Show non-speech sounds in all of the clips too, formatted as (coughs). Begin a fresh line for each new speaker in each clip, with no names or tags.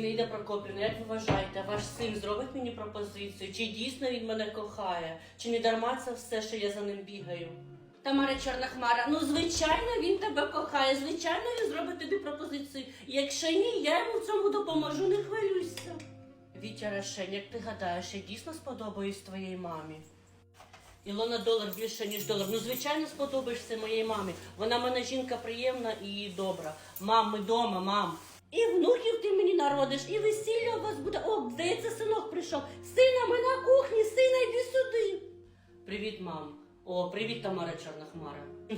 Зінаїда Прокопівна, як ви вважаєте, ваш син зробить мені пропозицію? Чи дійсно він мене кохає? Чи не дарма це все, що я за ним бігаю? Тамара Чорна Хмара, ну звичайно, він тебе кохає, звичайно, він зробить тобі пропозицію. Якщо ні, я йому в цьому допоможу, не хвилюйся. Вітя Рашень, як ти гадаєш, я дійсно сподобаюсь твоїй мамі? Ілона долар більше, ніж долар. Ну, звичайно, сподобаєшся моїй мамі. Вона в мене жінка приємна і добра. Мам, ми дома, мам. І внуків ти мені народиш, і весілля у вас буде. О, здається, синок прийшов. Сина, ми на кухні, сина, йди сюди. Привіт, мам. О, привіт, Тамара Чорна Хмара. (laughs)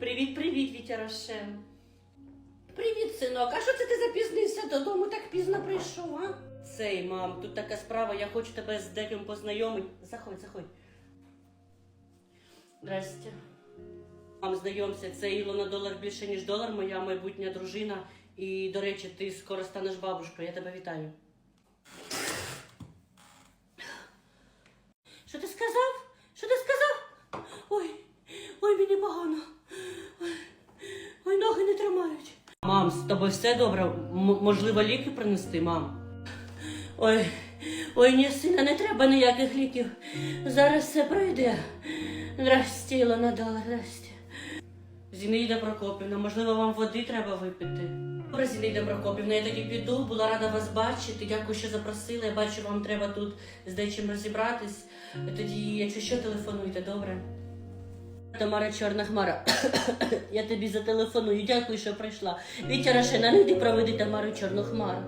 Привіт, привіт, Вітя Рошен. Привіт, синок. А що це ти запізнився додому? Так пізно прийшов, а? Цей, мам, тут така справа, я хочу тебе з деким познайомити. Заходь, заходь. Здрасте. Мам, знайомся, це Ілона долар більше, ніж долар, моя майбутня дружина. І, до речі, ти скоро станеш бабушкою. Я тебе вітаю. Що ти сказав? Що ти сказав? Ой, ой, мені погано. Ой, ой ноги не тримають. Мам, з тобою все добре? М- можливо, ліки принести, мам? Ой, ой, ні, сина, не треба ніяких ліків. Зараз все пройде. Здрасте, Ілона Долар, здрасте. Зінаїда Прокопівна, можливо, вам води треба випити? Добре, Зінаїда Прокопівна, я тоді піду, була рада вас бачити. Дякую, що запросили. Я бачу, вам треба тут з дечим розібратись. Тоді, якщо що, телефонуйте, добре? Тамара Чорна Хмара, (coughs) я тобі зателефоную. Дякую, що прийшла. Вітя Рашина, не йди проведи Тамару Чорну Хмару.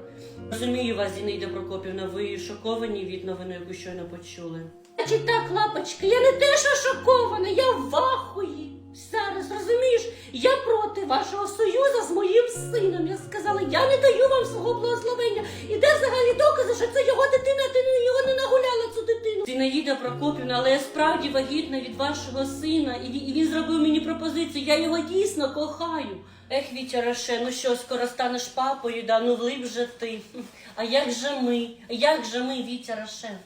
Розумію вас, Зінаїда Прокопівна, ви шоковані від новини, яку щойно почули. Значить так, лапочка, я не те, що шокована, я в ахуї. Зараз розумієш, я проти вашого союзу з моїм сином. Я сказала, я не даю вам свого благословення. І де взагалі докази, що це його дитина, ти його не нагуляла цю дитину. Зінаїда Прокопівна, але я справді вагітна від вашого сина, і він, і він зробив мені пропозицію. Я його дійсно кохаю. Ех, Вітя Роше, ну що, скоро станеш папою, да ну влип же ти. А як же ми? Як же ми, Вітя Роше?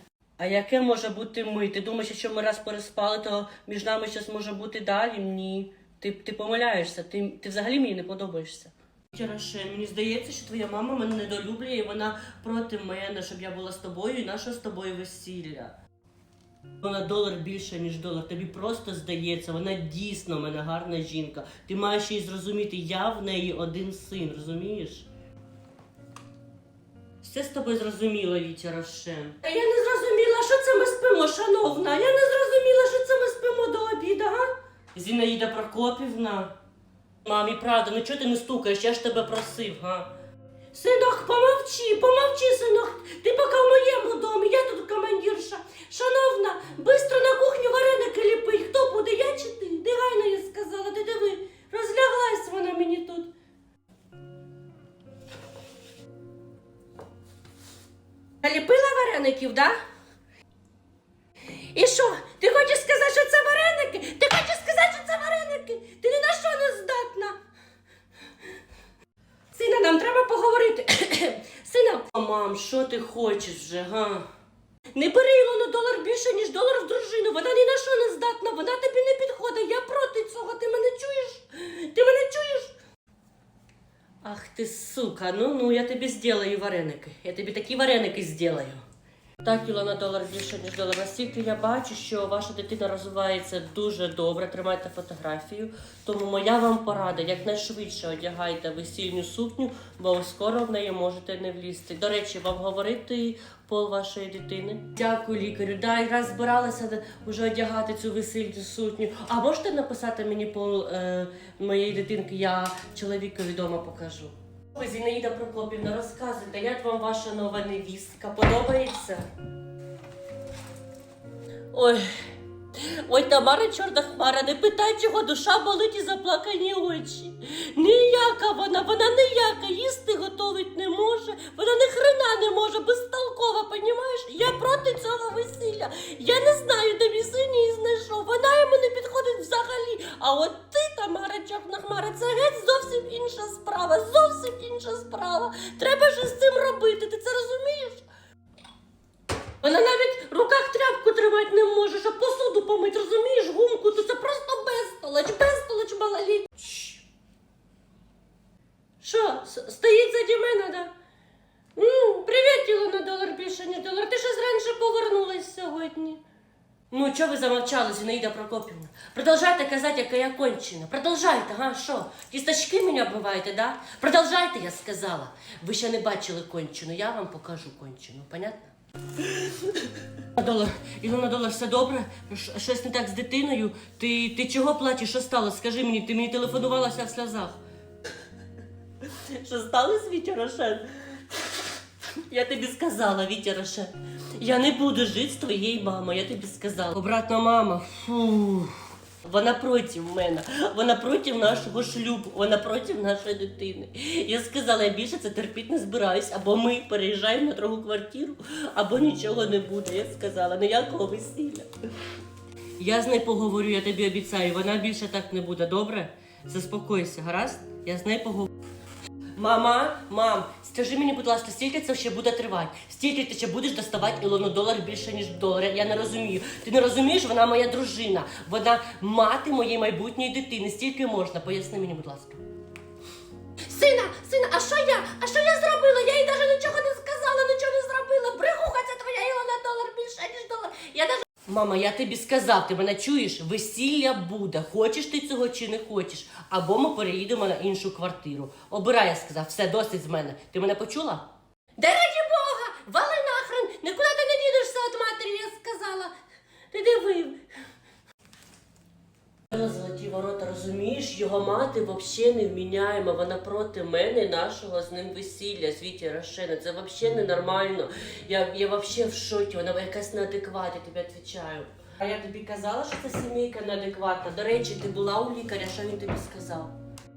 А яке може бути ми? Ти думаєш, що ми раз переспали, то між нами щось може бути далі? Ні. Ти, ти помиляєшся, ти, ти взагалі мені не подобаєшся. Чараше, мені здається, що твоя мама мене недолюблює, і вона проти мене, щоб я була з тобою і наше з тобою весілля. Вона долар більше, ніж долар. Тобі просто здається, вона дійсно в мене гарна жінка. Ти маєш її зрозуміти, я в неї один син, розумієш? Все з тобою зрозуміло, Вітя Рошен. А я не зрозуміла, що це ми спимо, шановна. Я не зрозуміла, що це ми спимо до обіду, га? Зінаїда Прокопівна. Мамі, правда, ну чого ти не стукаєш? Я ж тебе просив, га? Синок, помовчи, помовчи, синок. Ти поки в моєму домі, я тут командирша. Шановна, бистро на кухню вареники ліпи. Хто буде, я чи ти? Дигайно я сказала, ти диви, розляглась вона мені тут. Наліпила вареників, да? І що? Ти хочеш сказати, що це вареники? Ти хочеш сказати, що це вареники? Ти ні на що не здатна. Сина, нам треба поговорити. Сина. О, мам, що хочеш вже, га? Не бери Ілону долар більше, ніж долар в дружину. Вона ні на що не здатна, вона тобі не підходить. Я проти цього. Ти мене чуєш? Ти мене чуєш? Ах ти сука, ну ну я тобі зділаю вареники. Я тобі такі вареники зроблю. Так, Ілона, долар більше, ніж долар. Настільки я бачу, що ваша дитина розвивається дуже добре. Тримайте фотографію. Тому моя вам порада, якнайшвидше одягайте весільню сукню, бо скоро в неї можете не влізти. До речі, вам говорити пол вашої дитини. Дякую, лікарю. Да, якраз збиралася вже одягати цю весільну сукню. А можете написати мені пол е, моєї дитинки? Я чоловікові вдома покажу. Ви, Зінаїда Прокопівна, розказуйте, як вам ваша нова невістка? Подобається? Ой. Ой, Тамара чорна хмара, не питай, чого душа болить і заплакані очі. Ніяка вона, вона ніяка, їсти готовить не може, вона ні хрена не може, безтолкова, понімаєш? Я проти цього весілля. Я не знаю, де мій син її знайшов. Вона йому не підходить взагалі. А от Тамаричок Нахмара, це геть зовсім інша справа, зовсім інша справа. Треба ж з цим робити, ти це розумієш? Вона навіть в руках тряпку тримати не може, щоб посуду помити, розумієш, гумку, то це просто безтолоч, безтолоч малоліт. Що, стоїть заді мене, да? Ну, привіт, тіло на долар більше, ніж долар. Ти щось раніше повернулась сьогодні. Ну, чого ви замовчали, Зінаїда Прокопівна? Продовжайте казати, яка я кончена. Продовжайте, га, що? Кісточки мене оббиваєте, да? Продовжайте, я сказала. Ви ще не бачили кончену, я вам покажу кончену, понятно? На долар, Ілона долар, все добре? Ш- Щось не так з дитиною? Ти, ти чого плачеш? Що стало? Скажи мені, ти мені телефонувалася в сльозах. Що сталося, Вітя Рошен? Я тобі сказала, Вітя Рошен. Я не буду жити з твоєю мамою, я тобі сказала. Обратна мама, фу. Вона проти мене, вона проти нашого шлюбу, вона проти нашої дитини. Я сказала, я більше це терпіти не збираюсь, або ми переїжджаємо на другу квартиру, або нічого не буде. Я сказала, ніякого весілля. Я з нею поговорю, я тобі обіцяю, вона більше так не буде, добре? Заспокойся, гаразд? Я з нею поговорю. Мама, мам, скажи мені, будь ласка, скільки це ще буде тривати? Скільки ти ще будеш доставати Ілону долар більше, ніж долар? Я не розумію. Ти не розумієш, вона моя дружина, вона мати моєї майбутньої дитини. Стільки можна. Поясни мені, будь ласка. Сина, сина, а що я? А що я зробила? Я їй навіть нічого не сказала, нічого не зробила. Брехуха, це твоя Ілона долар більше, ніж долар. Я навіть... Мама, я тобі сказав, ти мене чуєш? Весілля буде. Хочеш ти цього чи не хочеш? Або ми переїдемо на іншу квартиру. Обирай, я сказав, все, досить з мене. Ти мене почула? Да раді Бога! Вали нахрен! Нікуди ти не дідешся від матері, я сказала. Ти диви. Золоті ворота, розумієш, його мати взагалі не вміняєма. Вона проти мене нашого з ним весілля, Світі Рошена. Це взагалі ненормально. Я, я взагалі в шокі, вона якась неадекват, я тобі відповідаю. А я тобі казала, що це сімейка неадекватна. До речі, ти була у лікаря, що він тобі сказав?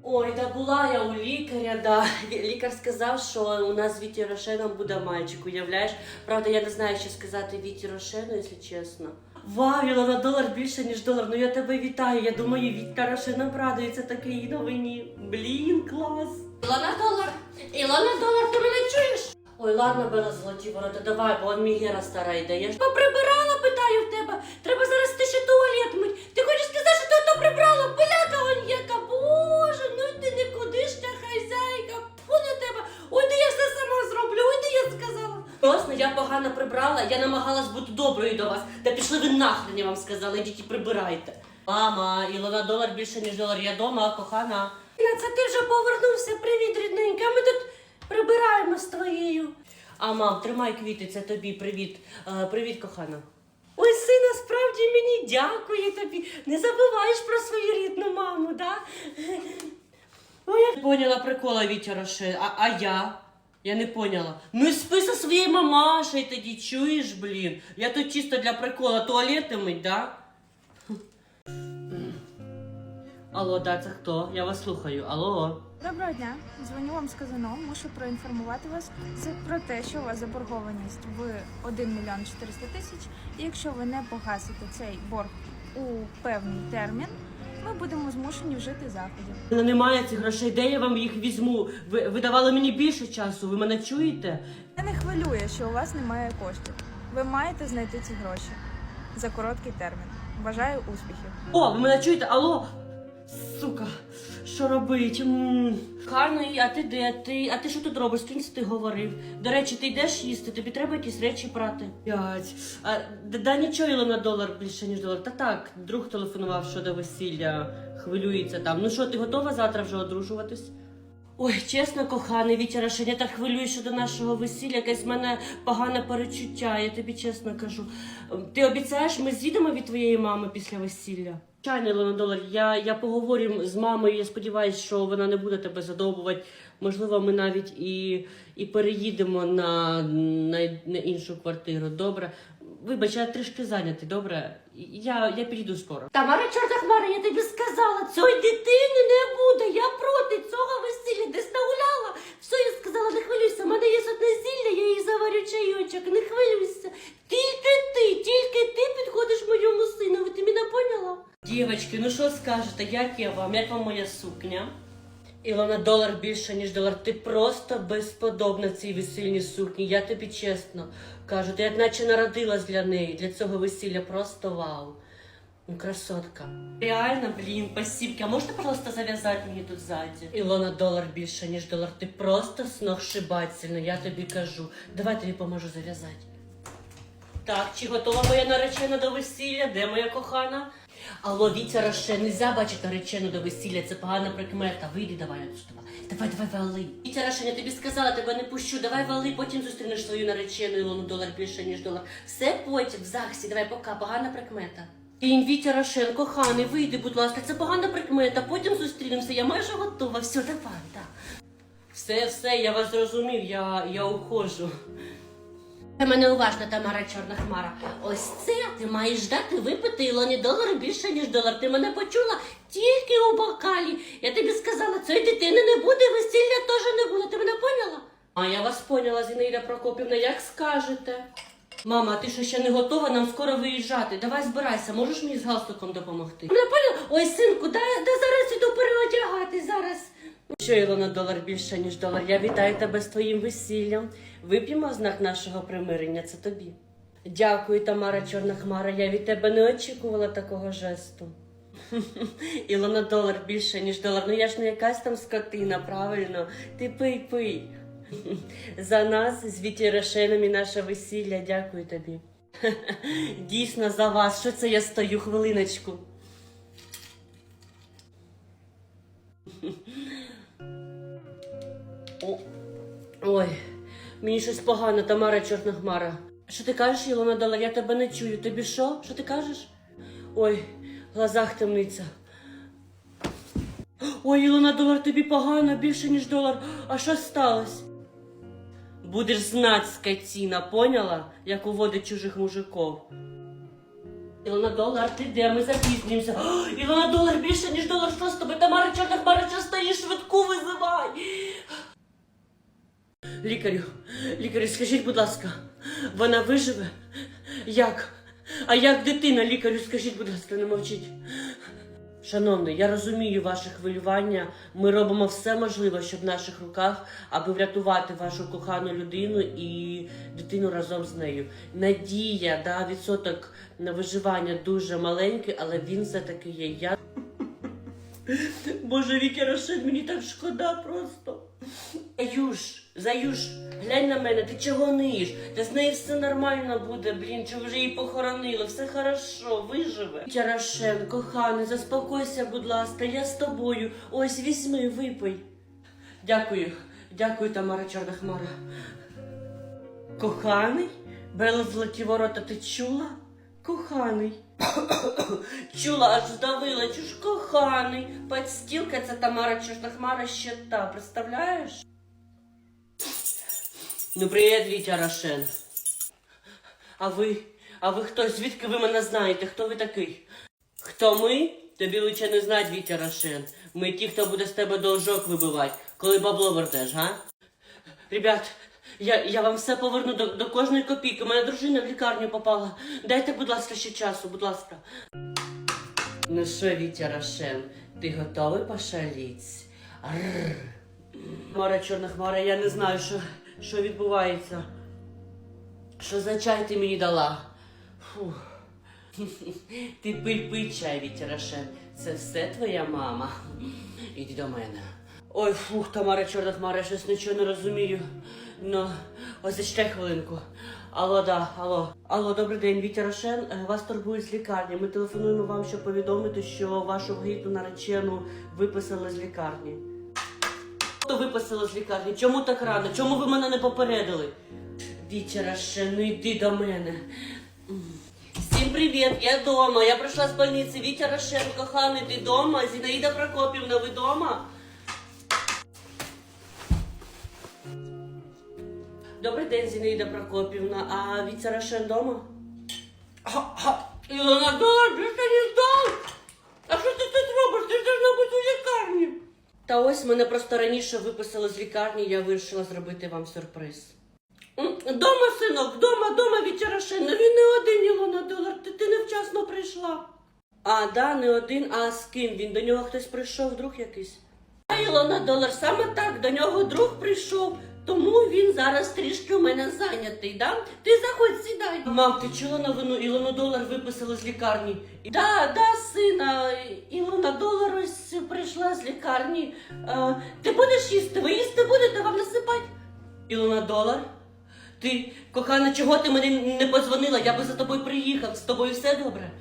Ой, да була я у лікаря, да. (laughs) Лікар сказав, що у нас з Віті Рошеном буде мальчик, уявляєш? Правда, я не знаю, що сказати Віті Рошену, якщо чесно. Вау, Ілона, долар більше, ніж долар. Ну я тебе вітаю. Я думаю, Вітка Рашина радується такій новині. Блін, клас. Ілона долар, Ілона долар, ти мене чуєш? Ой, ладно, Бела, золоті ворота, давай, бо он Мігера стара йде. Я ж поприбирала, питаю в тебе. Треба зараз погано прибрала, я намагалась бути доброю до вас. Та пішли ви нахрен, я вам сказала, ідіть і прибирайте. Мама, Ілона, долар більше, ніж долар. Я дома, кохана. Це ти вже повернувся. Привіт, рідненька. Ми тут прибираємо з твоєю. А мам, тримай квіти, це тобі. Привіт. Е, привіт, кохана. Ой, сина, справді мені дякую тобі. Не забуваєш про свою рідну маму, да? Ой, я поняла прикола Вітя Роше, а, а я? Я не поняла. Ну і спи со своєю мамашею тоді, чуєш, блін? Я тут чисто для прикола туалети мить, да? Алло, да, це хто? Я вас слухаю. Алло.
Доброго дня, дзвоню вам з казино. Мушу проінформувати вас про те, що у вас заборгованість в 1 мільйон 400 тисяч. І якщо ви не погасите цей борг у певний термін, ми будемо змушені вжити заходів.
У мене немає цих грошей, де я вам їх візьму? Ви, ви давали мені більше часу, ви мене чуєте?
Мене не хвилює, що у вас немає коштів. Ви маєте знайти ці гроші за короткий термін. Бажаю успіхів.
О, ви мене чуєте? Алло? Сука, що робить? М. Гарно, і- а ти де? Ти, а ти що тут робиш? З ким ти говорив? До речі, ти йдеш їсти, тобі треба якісь речі прати. П'ять. А, да, да нічого Іло, на долар більше, ніж долар. Та так, друг телефонував щодо весілля, хвилюється там. Ну що, ти готова завтра вже одружуватись? Ой, чесно, коханий Вітя Рашин, я так хвилююсь щодо нашого весілля, якесь в мене погане перечуття, я тобі чесно кажу. Ти обіцяєш, ми з'їдемо від твоєї мами після весілля? Чайний Ілона Долар, я, я поговорю з мамою, я сподіваюся, що вона не буде тебе задовбувати. Можливо, ми навіть і, і переїдемо на, на, на іншу квартиру. Добре. Вибач, я трішки зайнятий, добре? Я, я підійду скоро. Тамара, чорта хмара, я тобі сказала, цієї дитини не буде. Я проти цього весілля десь нагуляла. Все, я сказала, не хвилюйся, в мене є одне зілля, я їй заварю чайочок, не хвилюйся. Тільки ти, тільки ти підходиш моєму синові, ти мене поняла? Дівочки, ну що скажете, як я вам, як вам моя сукня? Ілона, долар більше, ніж долар. Ти просто безподобна в цій весільній сукні. Я тобі чесно кажу, ти як наче народилась для неї, для цього весілля. Просто вау. Ну, красотка. Реально, блін, спасибо. А можете, пожалуйста, зав'язати мені тут ззаді? Ілона, долар більше, ніж долар. Ти просто сногсшибательна, я тобі кажу. Давай тобі поможу зав'язати. Так, чи готова моя наречена до весілля? Де моя кохана? Алло, Вітя Роше, нельзя бачити наречену до весілля, це погана прикмета. Вийди, давай отсюда. Давай, давай, вали. Вітя Роше, я тобі сказала, тебе не пущу. Давай вали, потім зустрінеш свою наречену Ілону долар більше, ніж долар. Все потім, в ЗАГСі, давай, пока, погана прикмета. Кінь Вітя Рошен, коханий, вийди, будь ласка, це погана прикмета, потім зустрінемося, я майже готова. Все, давай, так. Все, все, я вас зрозумів, я, я ухожу. Ти мене уважно, Тамара Чорна Хмара. Ось це ти маєш дати випити Ілоні долар більше, ніж долар. Ти мене почула тільки у бокалі. Я тобі сказала, цієї дитини не буде, весілля теж не буде. Ти мене поняла? А я вас поняла, Зінаїда Прокопівна, як скажете. Мама, ти що ще не готова, нам скоро виїжджати. Давай збирайся, можеш мені з галстуком допомогти? Ой, синку, да, да зараз іду переодягати, зараз. Що, Ілона, долар більше, ніж долар. Я вітаю тебе з твоїм весіллям. Вип'ємо знак нашого примирення, це тобі. Дякую, Тамара Чорна Хмара. Я від тебе не очікувала такого жесту. (laughs) Ілона, долар більше, ніж долар. Ну я ж не якась там скотина, правильно. Ти пий, пий. (laughs) За нас з Віті Рошеном і наше весілля. Дякую тобі. (laughs) Дійсно за вас. Що це я стою хвилиночку? (laughs) О, Ой, мені щось погано, Тамара Чорна Хмара. Що ти кажеш, Ілона Долар? Я тебе не чую. Тобі що? Що ти кажеш? Ой, в глазах темниця. (gasps) Ой, Ілона Долар, тобі погано більше, ніж долар. А що сталося? Будеш знать, скотіна, поняла? Як уводить чужих мужиков. Ілона Долар, ти де? Ми запізнюємося. О, Ілона Долар більше, ніж долар. Що з тобою? Тамара Чорна Хмара, що? Швидку визивай. Лікарю, лікарю, скажіть, будь ласка, вона виживе? Як? А як дитина, лікарю, скажіть, будь ласка, не мовчіть. Шановний, я розумію ваше хвилювання. Ми робимо все можливе, що в наших руках, аби врятувати вашу кохану людину і дитину разом з нею. Надія, да, відсоток на виживання дуже маленький, але він все-таки є. Я... (laughs) Боже, Рошен, мені так шкода просто. Заюш, Заюш, глянь на мене, ти чого ниєш? Та з нею все нормально буде, блін, чи вже її похоронили, все хорошо, виживе. Чарашен, коханий, заспокойся, будь ласка, я з тобою. Ось візьми, випий. Дякую, дякую, Тамара Чорна Хмара. Коханий? Бела золоті ворота, ти чула? Коханий. (coughs) Чула, аж здавила, чуж коханий. Подстілка це Тамара Чорна Хмара ще та, представляєш? Ну, привіт, Вітя Рошен. А ви? А ви хто? Звідки ви мене знаєте? Хто ви такий? Хто ми? Тобі лучше не знать, Вітя Рошен. Ми ті, хто буде з тебе должок вибивати, коли бабло вернеш, га? Ребят, я, я вам все поверну до, до кожної копійки. Моя дружина в лікарню попала. Дайте, будь ласка, ще часу, будь ласка. Ну що, Вітя Рошен, ти готовий пошаліть? Арррр. Хмара, чорна хмара, я не знаю, що, що відбувається. Що за чай ти мені дала? Фух. (laughs) Ти пий пий чай, Вітя Рошен. Це все твоя мама. Іди до мене. Ой, фух, Тамара, чорна хмара, я щось нічого не розумію. Ну, ось зачекай хвилинку. Алло, да, алло. Алло, добрий день, Вітя Рошен. Е, Вас турбують з лікарні. Ми телефонуємо вам, щоб повідомити, що вашу вагітну наречену виписали з лікарні. Хто виписали з лікарні? Чому так рано? Чому ви мене не попередили? Вітя Рошен, ну йди до мене. Всім привіт, я дома. Я прийшла з больниці. Вітя Рошен, коханий, ти дома? Зінаїда Прокопівна, ви дома? Добрий день, Зінаїда Прокопівна. А Вітя Рошен дома? Га-га. Ілона Долар, більше не здав. А що ти тут робиш? Ти ж должна бути у лікарні. Та ось мене просто раніше виписали з лікарні, я вирішила зробити вам сюрприз. Дома, синок, дома, дома. Ну, Він не один Ілона Долар, ти, ти невчасно прийшла. А, да, не один, а з ким він? До нього хтось прийшов, друг якийсь. А Ілона Долар, саме так, до нього друг прийшов, тому він зараз трішки у мене зайнятий, да? Ти заходь, сідай. Мам, ти чула новину? Ілону Долар виписали з лікарні. Да, да, сина, Ілона Долар ось прийшла з лікарні. А, ти будеш їсти? Ви їсти будете вам насипати? Ілона Долар? Ти, кохана, чого ти мені не позвонила? Я би за тобою приїхав. З тобою все добре.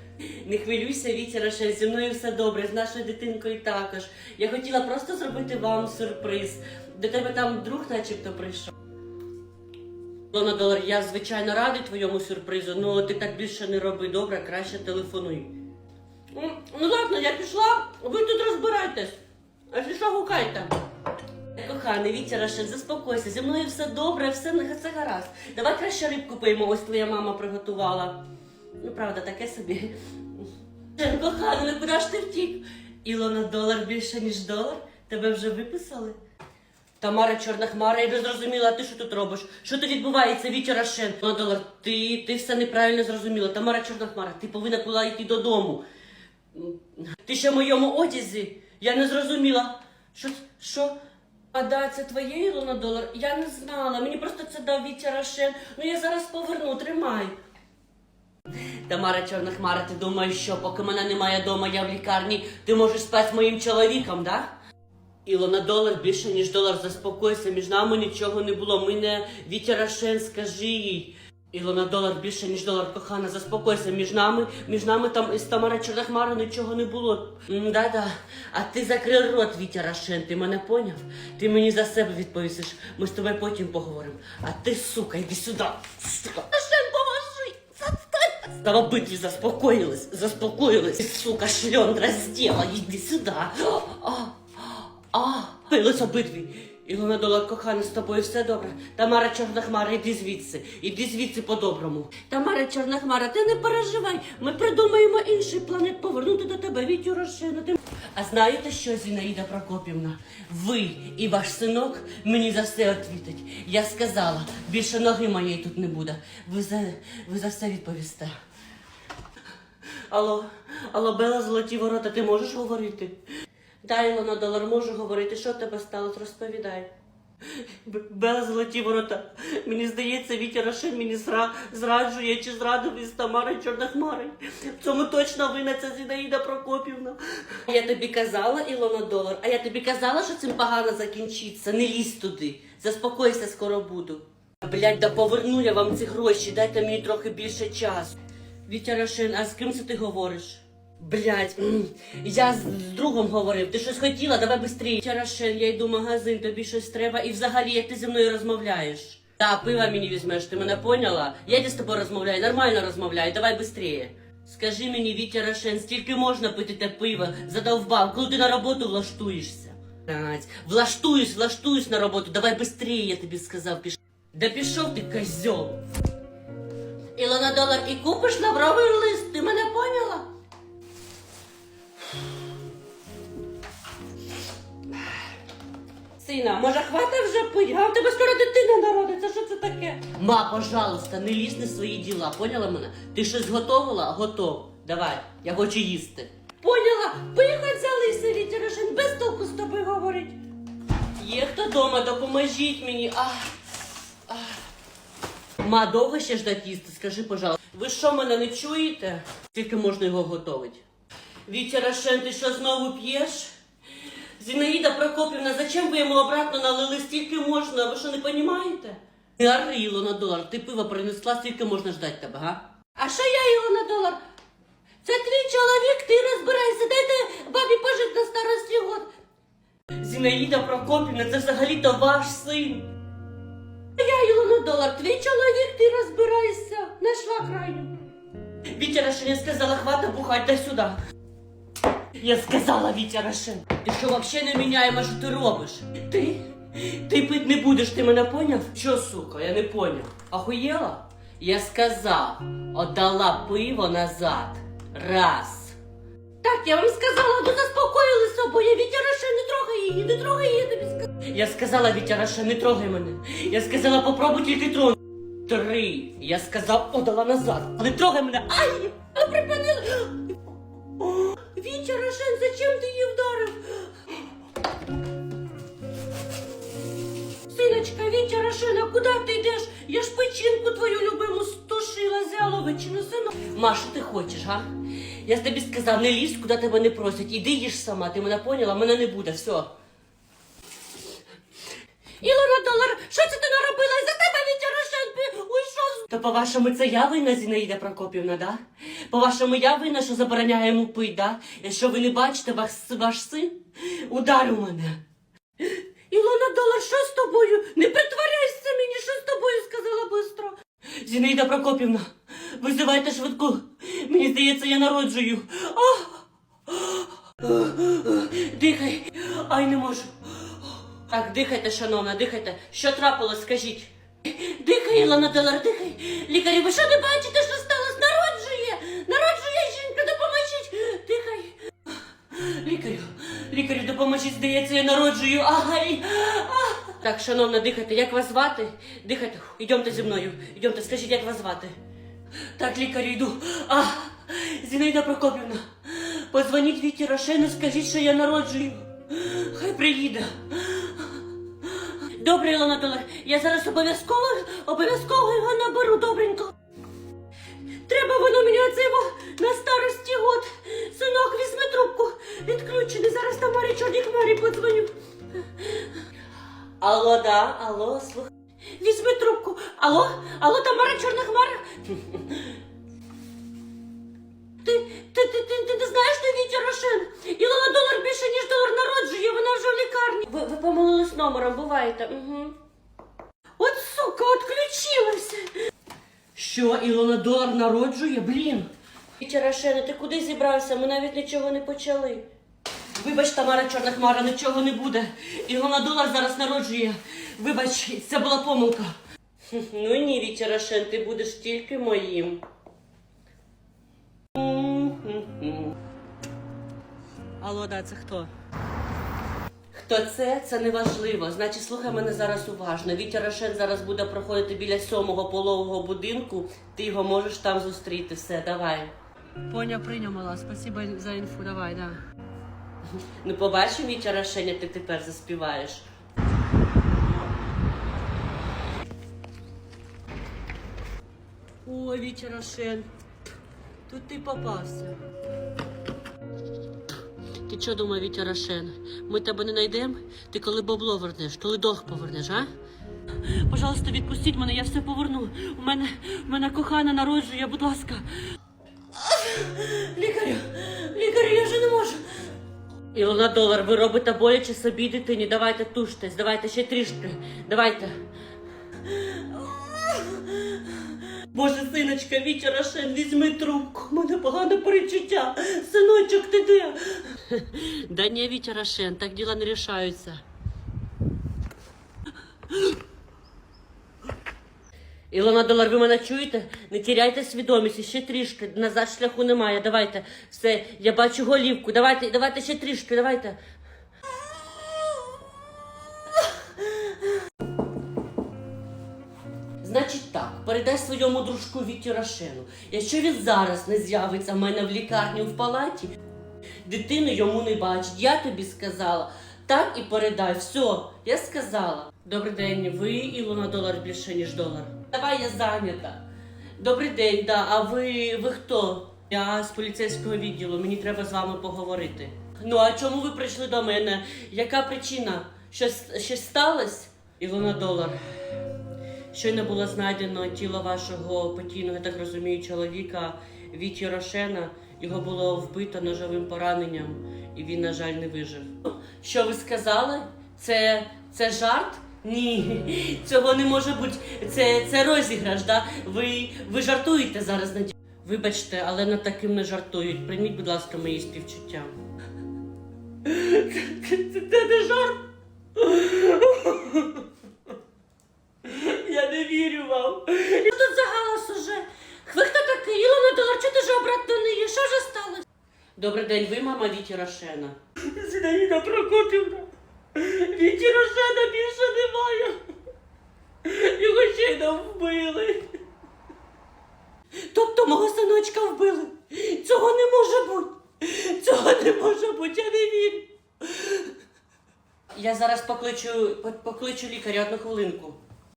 Не хвилюйся, Вітя Рошель, зі мною все добре, з нашою дитинкою також. Я хотіла просто зробити вам сюрприз. До тебе там друг начебто прийшов. Лона Долар, я звичайно радий твоєму сюрпризу, але ти так більше не роби добре, краще телефонуй. Ну, ну ладно, я пішла, ви тут розбирайтесь. А що, гукайте. Коханий Вітя Рашин, заспокойся, зі мною все добре, все, все гаразд. Давай краще рибку поїмо, ось твоя мама приготувала. Ну, правда, таке собі. Жен, коханий, ну куди ж ти втік? Ілона долар більше, ніж долар? Тебе вже виписали? Тамара Чорна Хмара, я не зрозуміла, а ти що тут робиш? Що тут відбувається, Вітя Рашен? Ілона ти, ти все неправильно зрозуміла. Тамара Чорна Хмара, ти повинна була йти додому. Ти ще в моєму одязі? Я не зрозуміла. Що? що? А да, це твоє Ілона долар? Я не знала. Мені просто це дав Вітя Рошен. Ну я зараз поверну, тримай. Тамара Чорна Хмара, ти думаєш, що поки мене немає вдома, я в лікарні, ти можеш спати з моїм чоловіком, да? Ілона долар більше, ніж долар, заспокойся, між нами нічого не було. Ми не Вітя Рошен, скажи їй. Ілона долар більше, ніж долар, кохана, заспокойся. Між нами, між нами там із Тамара Чорна Хмара нічого не було. Да-да. А ти закрив рот, Вітя Рошен, ти мене поняв? Ти мені за себе відповісиш. Ми з тобою потім поговоримо. А ти, сука, йди сюди. Сука. Рошен, поможи! Отстань! Та в заспокоїлись, заспокоїлись. Сука, шльондра зділа, йди сюди. А, а, пились обидві. Ілона Долар, кохана, з тобою все добре. Тамара Чорна Хмара, іди звідси, іди звідси по-доброму. Тамара Чорна Хмара, ти не переживай. Ми придумаємо інший планет повернути до тебе Вітю Рошину. Ти... А знаєте що, Зінаїда Прокопівна? Ви і ваш синок мені за все відвітить. Я сказала, більше ноги моєї тут не буде. Ви за, ви за все відповісте. Алло, алло, Бела, золоті ворота, ти можеш говорити? Дай, Ілона Долар, можу говорити, що тебе сталося, розповідай. Бела, золоті ворота. Мені здається, Вітя Рошин мені зра... зраджує чи зрадив із Тамари Чорнохмари. В цьому точно винна це Зінаїда Прокопівна. Я тобі казала, Ілона Долар, а я тобі казала, що цим погано закінчиться. Не лізь туди. Заспокойся, скоро буду. Блять, да поверну я вам ці гроші, дайте мені трохи більше часу. Вітя Рошин, а з ким це ти говориш? Блять, я з, з другом говорив, ти щось хотіла, давай быстрее. Вітя Рошин, я йду в магазин, тобі щось треба, і взагалі, як ти зі мною розмовляєш? Та, пива мені візьмеш, ти мене поняла? Я йди з тобою розмовляю, нормально розмовляю, давай быстрее. Скажи мені, Вітя Рошен, стільки можна пити те пиво, задовбав, коли ти на роботу влаштуєшся? Блять, влаштуюсь, влаштуюсь на роботу, давай быстрее, я тобі сказав, піш... Да пішов ти, козьол. Ілона долар і купиш лавровий лист, ти мене поняла? Сина, може хвата вже пить? А в тебе скоро дитина народиться, що це таке? Ма, пожалуйста, не лізь на свої діла, поняла мене? Ти щось готувала? Готов. Давай, я хочу їсти. Поняла? Пий хоч залися, Вітя без толку з тобою говорить. Є хто дома, допоможіть мені. Ах. Ах. Ма, довго ще ждать їсти? Скажи, пожалуйста. Ви що, мене не чуєте? Скільки можна його готувати? Вітя ти що знову п'єш? Зінаїда Прокопівна, зачем ви йому обратно налили? Стільки можна, ви що не розумієте? Не Ілона Долар, ти пиво принесла, стільки можна ждати тебе, га? А що я, Ілона Долар? Це твій чоловік, ти розбирайся, дайте бабі пожити на старості год. Зінаїда Прокопівна, це взагалі-то ваш син. А я, Ілона Долар, твій чоловік, ти розбирайся. Нашла крайню. Вітя Рашин, сказала, хвата бухать, дай сюди. Я сказала, Вітя Рашин. Ти що взагалі не міняємо, що ти робиш? Ти? Ти пить не будеш, ти мене поняв? Що, сука, я не поняв. Ахуєла? Я сказав, отдала пиво назад. Раз. Так, я вам сказала, ну заспокоїлися обоє. Вітя Раша, не трогай її, не трогай її, я тобі сказала. Я сказала, Вітя Раша, не трогай мене. Я сказала, попробуй тільки тронути. Три. Я сказав, подала назад. Не трогай мене. Ай! А припинили. О, Вітя Рошен, зачем ти її вдарив? Синочка, Вітя Рошена, куди ти йдеш? Я ж печінку твою любиму стушила з яловичину, сину. Ма, що ти хочеш, га? Я ж тобі сказав, не лізь, куди тебе не просять. Іди їж сама, ти мене поняла, мене не буде, все. Ілона Долар, що це ти наробила? За тебе Вітя То по-вашому, це я винна, Зінаїда Прокопівна, да? По-вашому, я винна, що забороняю йому пить, да? Якщо ви не бачите, ваш, ваш син ударив мене. Ілона Долар, що з тобою? Не притворяйся мені, що з тобою сказала бистро. Зінаїда Прокопівна, визивайте швидку. Мені здається, я народжую. Дихай. Ай, не можу. Так, дихайте, шановна, дихайте. Що трапилось, скажіть? Дихай, Ілона Долар, дихай. Лікарі, ви що не бачите, що сталося? Народжує! Народжує жінка, допоможіть! Дихай. Лікарю, лікарю, допоможіть, здається, я народжую. Ай! Так, шановна, дихайте, як вас звати? Дихайте, йдемте зі мною. Йдемте, скажіть, як вас звати? Так, лікарю, йду. А, Зінаїда Прокопівна, позвоніть Віті Рошену, скажіть, що я народжую. Хай приїде. Добре, Ілона я зараз обов'язково, обов'язково його наберу, добренько. Треба воно мені оце во на старості год. Синок, візьми трубку. Відключений. Зараз на Марі Чорній Хмарі подзвоню. Алло, да, алло, слухай. Візьми трубку. Алло, алло, Тамара Чорна Хмара. Ти, ти, ти, ти, ти не знаєш, де Вітя Рошен? Ілона долар більше, ніж долар народжує, вона вже в лікарні. Ви, ви помилились номером, буваєте. Угу. От сука, отключилася. Що, Ілона долар народжує? Блін. Вітя Рошене, ти куди зібрався? Ми навіть нічого не почали. Вибач, Тамара Чорна Хмара, нічого не буде. Ілона долар зараз народжує. Вибач, це була помилка. Ну ні, Вітя Рошен, ти будеш тільки моїм. Алло, да, це хто? Хто це? Це не важливо. Значить, слухай мене зараз уважно. Вітя Рошен зараз буде проходити біля сьомого пологового будинку. Ти його можеш там зустріти. Все, давай. Поня прийняв, мала. Спасибо за інфу. Давай, да. Ну, побачив Вітя Рошен, як ти тепер заспіваєш. Ой, Вітя Рошен. Тут ти попався. Ти що думав, Вітя Рошен? Ми тебе не знайдемо? Ти коли бабло вернеш, коли долг повернеш, а? Пожалуйста, відпустіть мене, я все поверну. У мене, у мене кохана народжує, будь ласка. Лікарю, лікарю, я вже не можу. Ілона долар, ви робите боляче собі дитині. Давайте туштесь, давайте ще трішки. Давайте. Боже, синочка, Вітя Рошен, візьми трубку. У мене погане перечуття. Синочок, ти де? (laughs) Да ні, Вітя Рошен, так діла не рішаються. Ілона Долар, ви мене чуєте? Не тіряйте свідомість, ще трішки. Назад шляху немає. Давайте. Все, я бачу голівку. Давайте, давайте ще трішки, давайте. Передай своєму дружку Віті Рошену. Якщо він зараз не з'явиться в мене в лікарні в палаті, дитину йому не бачить. Я тобі сказала. Так і передай. Все, я сказала. Добрий день, ви Ілона долар більше, ніж долар. Давай я зайнята. Добрий день, да. А ви, ви хто? Я з поліцейського відділу, мені треба з вами поговорити. Ну, а чому ви прийшли до мене? Яка причина? Щось, щось сталося? Ілона долар. Щойно було знайдено тіло вашого покійного, я так розумію, чоловіка Віті Рошена. Його було вбито ножовим пораненням, і він, на жаль, не вижив. Що ви сказали? Це, це жарт? Ні, (laughs) цього не може бути. Це, це розіграш, да? Ви, ви жартуєте зараз Надя? Вибачте, але над таким не жартують. Прийміть, будь ласка, мої співчуття. (laughs) Це не жарт. (laughs) Я не вірю вам. Що тут за галас уже? Ви хто такий? Ілона Долар, чого ти ж обратно не є? Що вже сталося? Добрий день, ви мама Віті Рошена. Зінаїда Прокопівна. Віті Рошена більше немає. Його ще й не вбили. Тобто мого синочка вбили. Цього не може бути. Цього не може бути, я не вірю. Я зараз покличу, покличу лікаря одну хвилинку.